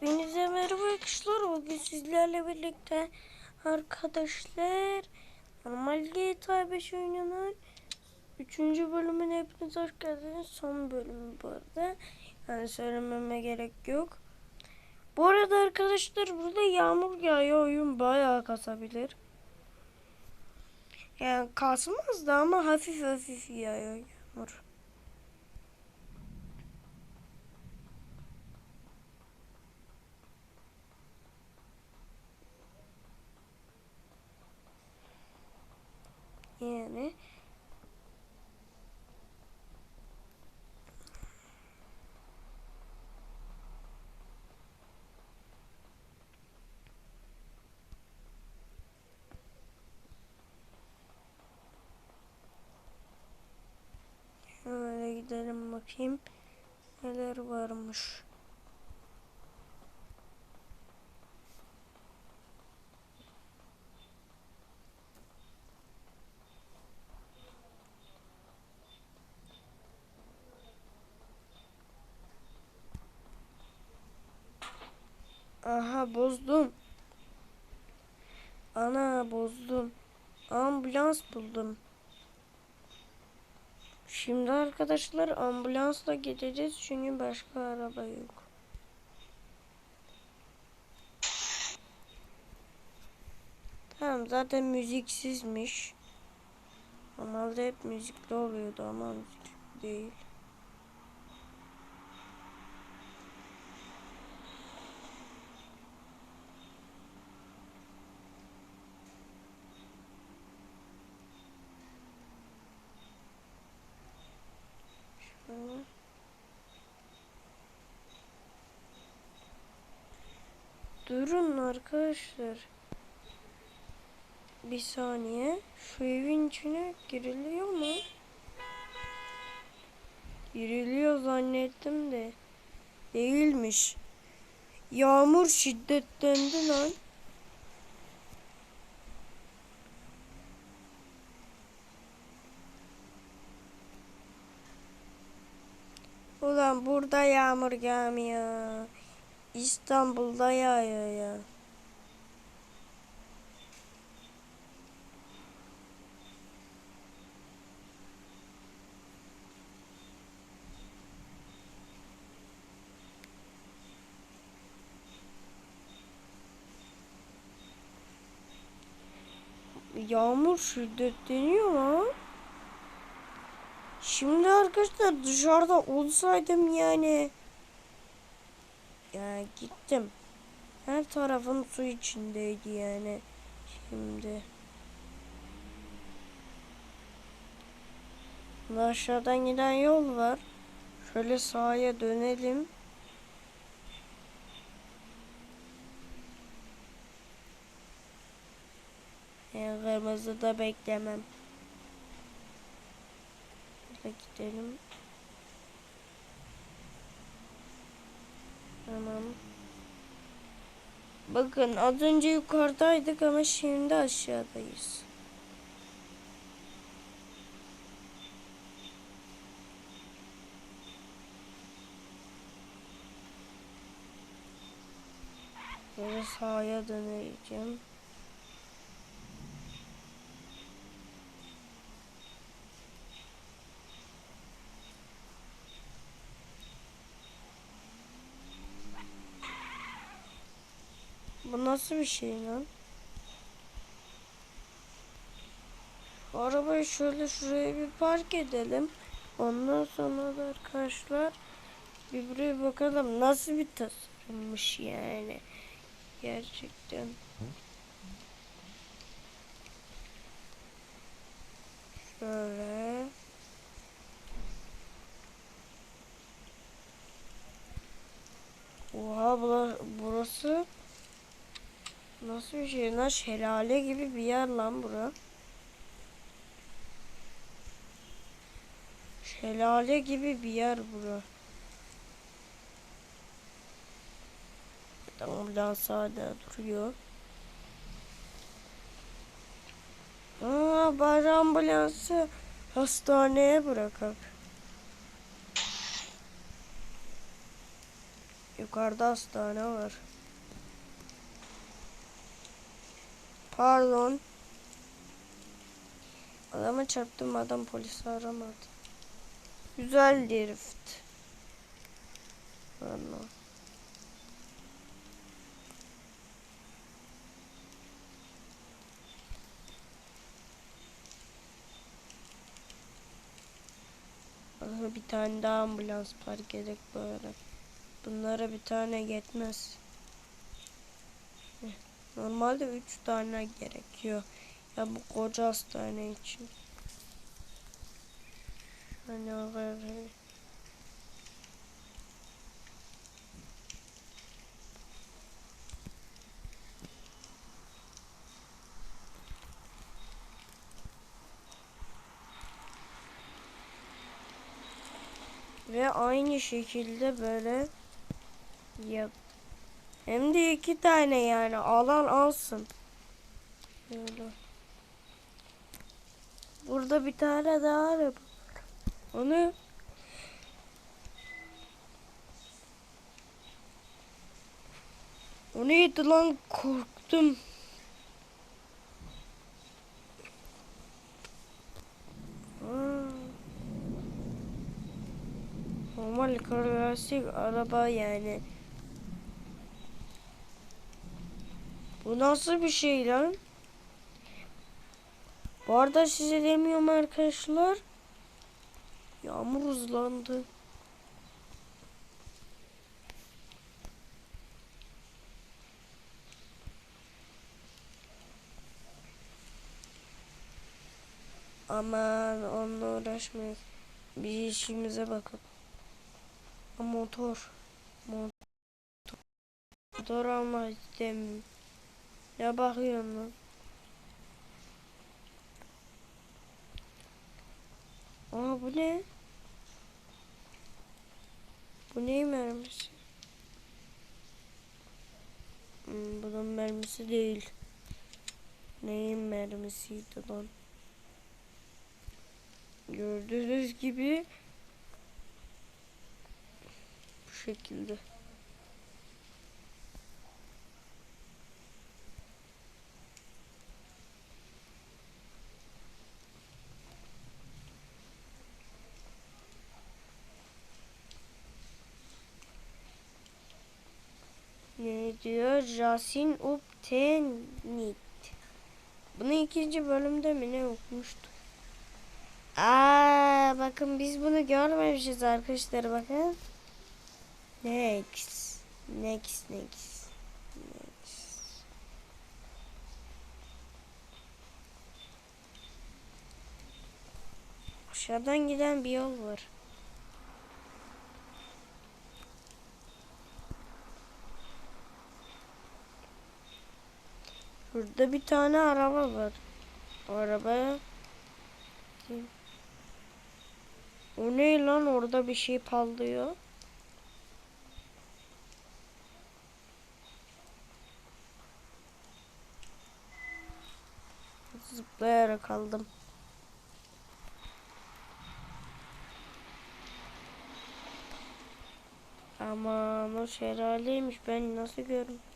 Hepinize merhaba arkadaşlar. Bugün sizlerle birlikte arkadaşlar normal GTA 5 oyununun 3. bölümüne hepiniz hoş geldiniz. Son bölümü bu arada. Yani söylememe gerek yok. Bu arada arkadaşlar burada yağmur yağıyor. Oyun bayağı kasabilir. Yani kasmaz da ama hafif hafif yağıyor yağmur. Yani Şöyle gidelim bakayım neler varmış. Aha bozdum. Ana bozdum. Ambulans buldum. Şimdi arkadaşlar ambulansla gideceğiz çünkü başka araba yok. Tamam zaten müziksizmiş. Normalde hep müzikli oluyordu ama müzikli değil. Şöyle. Durun arkadaşlar. Bir saniye. Şu evin içine giriliyor mu? Giriliyor zannettim de. Değilmiş. Yağmur şiddetlendi lan. Ulan burada yağmur yağmıyor. İstanbul'da yağıyor ya. Yağmur şiddetleniyor lan. Şimdi arkadaşlar dışarıda olsaydım yani ya gittim. Her tarafım su içindeydi yani. Şimdi aşağıdan giden yol var. Şöyle sağa dönelim. Yani kırmızıda beklemem. Burada gidelim. Tamam. Bakın az önce yukarıdaydık ama şimdi aşağıdayız. Böyle sağa döneceğim. Bu nasıl bir şey lan? Arabayı şöyle şuraya bir park edelim. Ondan sonra da arkadaşlar bir buraya bakalım nasıl bir tasarımmış yani. Gerçekten. Şöyle. Oha bura- burası Nasıl bir şey lan? Şelale gibi bir yer lan bura. Şelale gibi bir yer bura. Ambulans hala duruyor. Aa, bari ambulansı hastaneye bırakak. Yukarıda hastane var. Pardon. Adama çarptım adam polisi aramadı. Güzel drift. Aha, bir tane daha ambulans park edek böyle. Bunlara bir tane yetmez. Normalde üç tane gerekiyor. Ya bu koca hastane için. Hani oraya Ve aynı şekilde böyle yap. Hem de iki tane yani alan alsın. Böyle. Burada bir tane daha araba. Onu O neydi lan korktum. Normal klasik araba yani. Bu nasıl bir şey lan? Bu arada size demiyorum arkadaşlar. Yağmur hızlandı. Aman onunla uğraşmayın. Bir işimize bakın. Motor. Motor. Motor almak istemiyorum. Ne bakıyorsun lan? Aa bu ne? Bu neyin mermisi? Hmm, bunun mermisi değil. Neyin mermisiydi lan? Gördüğünüz gibi bu şekilde. Ne diyor? Jasin Uptenit. Bunu ikinci bölümde mi ne okumuştuk? Aa, bakın biz bunu görmemişiz arkadaşlar bakın. Next. Next next. Next. Aşağıdan giden bir yol var. Burada bir tane araba var. O arabaya O ne lan orada bir şey parlıyor. Zıplayarak aldım. Aman o şelaleymiş ben nasıl görmedim.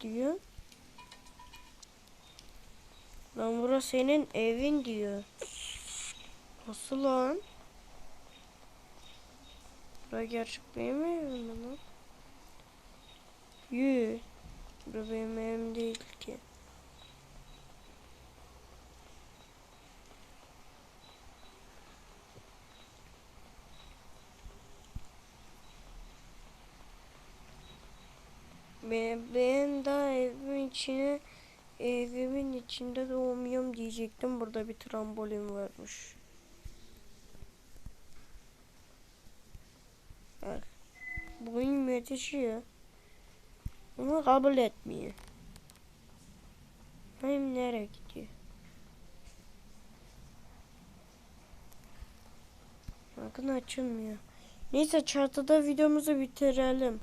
Diyor? Lan burası senin evin diyor. Nasıl lan? Burası gerçek benim evim mi lan? Yü. Burası benim evim değil ki. Ben, ben daha evimin içine evimin içinde doğmuyorum diyecektim. Burada bir trambolin varmış. Bak. Bugün yetişiyor. Ama kabul etmiyor. Hem nereye gidiyor? Bakın açılmıyor. Neyse çatıda videomuzu bitirelim.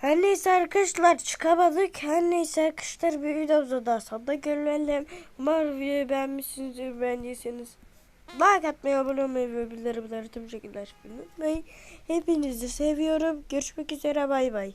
Her neyse arkadaşlar çıkamadık. Her neyse arkadaşlar bir videoda daha sonunda görelim. Umarım videoyu beğenmişsinizdir. Beğendiyseniz like atmayı, abone olmayı ve bildirimleri tüm şekilde açmayı unutmayın. Hepinizi seviyorum. Görüşmek üzere bay bay.